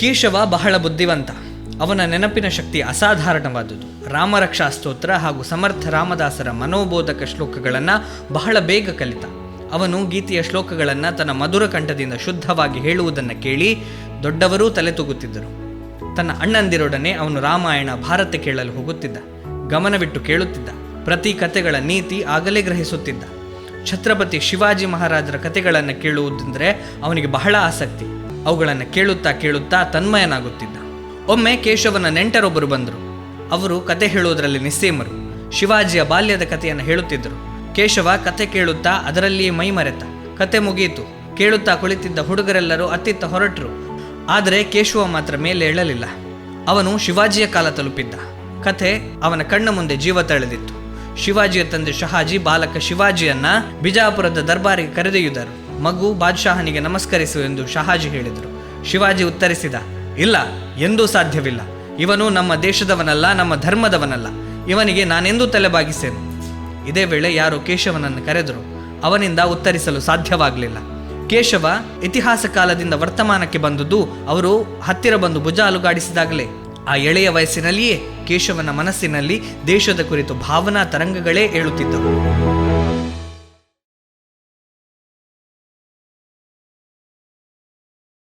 ಕೇಶವ ಬಹಳ ಬುದ್ಧಿವಂತ. ಅವನ ನೆನಪಿನ ಶಕ್ತಿ ಅಸಾಧಾರಣವಾದುದು. ರಾಮರಕ್ಷಾ ಸ್ತೋತ್ರ ಹಾಗೂ ಸಮರ್ಥ ರಾಮದಾಸರ ಮನೋಬೋಧಕ ಶ್ಲೋಕಗಳನ್ನು ಬಹಳ ಬೇಗ ಕಲಿತ. ಅವನು ಗೀತೆಯ ಶ್ಲೋಕಗಳನ್ನು ತನ್ನ ಮಧುರ ಕಂಠದಿಂದ ಶುದ್ಧವಾಗಿ ಹೇಳುವುದನ್ನು ಕೇಳಿ ದೊಡ್ಡವರೂ ತಲೆ ತೂಗುತ್ತಿದ್ದರು ತನ್ನ ಅಣ್ಣಂದಿರೊಡನೆ ಅವನು ರಾಮಾಯಣ ಭಾರತ ಕೇಳಲು ಹೋಗುತ್ತಿದ್ದ. ಗಮನವಿಟ್ಟು ಕೇಳುತ್ತಿದ್ದ. ಪ್ರತಿ ಕಥೆಗಳ ನೀತಿ ಆಗಲೇ ಗ್ರಹಿಸುತ್ತಿದ್ದ. ಛತ್ರಪತಿ ಶಿವಾಜಿ ಮಹಾರಾಜರ ಕಥೆಗಳನ್ನು ಕೇಳುವುದೆಂದರೆ ಅವನಿಗೆ ಬಹಳ ಆಸಕ್ತಿ. ಅವುಗಳನ್ನು ಕೇಳುತ್ತಾ ಕೇಳುತ್ತಾ ತನ್ಮಯನಾಗುತ್ತಿದ್ದ. ಒಮ್ಮೆ ಕೇಶವನ ನೆಂಟರೊಬ್ಬರು ಬಂದರು. ಅವರು ಕತೆ ಹೇಳುವುದರಲ್ಲಿ ನಿಸ್ಸೀಮರು. ಶಿವಾಜಿಯ ಬಾಲ್ಯದ ಕಥೆಯನ್ನು ಹೇಳುತ್ತಿದ್ದರು. ಕೇಶವ ಕತೆ ಕೇಳುತ್ತಾ ಅದರಲ್ಲಿಯೇ ಮೈಮರೆತ ಕತೆ ಮುಗಿಯಿತು ಕೇಳುತ್ತಾ ಕುಳಿತಿದ್ದ ಹುಡುಗರೆಲ್ಲರೂ ಅತ್ತಿತ್ತ ಹೊರಟರು. ಆದರೆ ಕೇಶವ ಮಾತ್ರ ಮೇಲೆ ಏಳಲಿಲ್ಲ ಅವನು ಶಿವಾಜಿಯ ಕಾಲ ತಲುಪಿದ್ದ. ಕಥೆ ಅವನ ಕಣ್ಣ ಮುಂದೆ ಜೀವ ತಳೆದಿತ್ತು. ಶಿವಾಜಿಯ ತಂದೆ ಶಹಾಜಿ ಬಾಲಕ ಶಿವಾಜಿಯನ್ನ ಬಿಜಾಪುರದ ದರ್ಬಾರಿಗೆ ಕರೆದೊಯ್ಯುದರು ಮಗು ಬಾದ್ಶಾಹನಿಗೆ ನಮಸ್ಕರಿಸು ಎಂದು ಶಹಾಜಿ ಹೇಳಿದರು. ಶಿವಾಜಿ ಉತ್ತರಿಸಿದ, ಇಲ್ಲ, ಎಂದೂ ಸಾಧ್ಯವಿಲ್ಲ. ಇವನು ನಮ್ಮ ದೇಶದವನಲ್ಲ, ನಮ್ಮ ಧರ್ಮದವನಲ್ಲ. ಇವನಿಗೆ ನಾನೆಂದೂ ತಲೆಬಾಗಿಸೇನು? ಇದೇ ವೇಳೆ ಯಾರು ಕೇಶವನನ್ನು ಕರೆದರು. ಅವನಿಂದ ಉತ್ತರಿಸಲು ಸಾಧ್ಯವಾಗಲಿಲ್ಲ. ಕೇಶವ ಇತಿಹಾಸ ಕಾಲದಿಂದ ವರ್ತಮಾನಕ್ಕೆ ಬಂದದ್ದು ಅವರು ಹತ್ತಿರ ಬಂದು ಭುಜ ಅಲುಗಾಡಿಸಿದಾಗಲೇ ಆ ಎಳೆಯ ವಯಸ್ಸಿನಲ್ಲಿಯೇ ಕೇಶವನ ಮನಸ್ಸಿನಲ್ಲಿ ದೇಶದ ಕುರಿತು ಭಾವನಾ ತರಂಗಗಳೇ ಏಳುತ್ತಿದ್ದವು.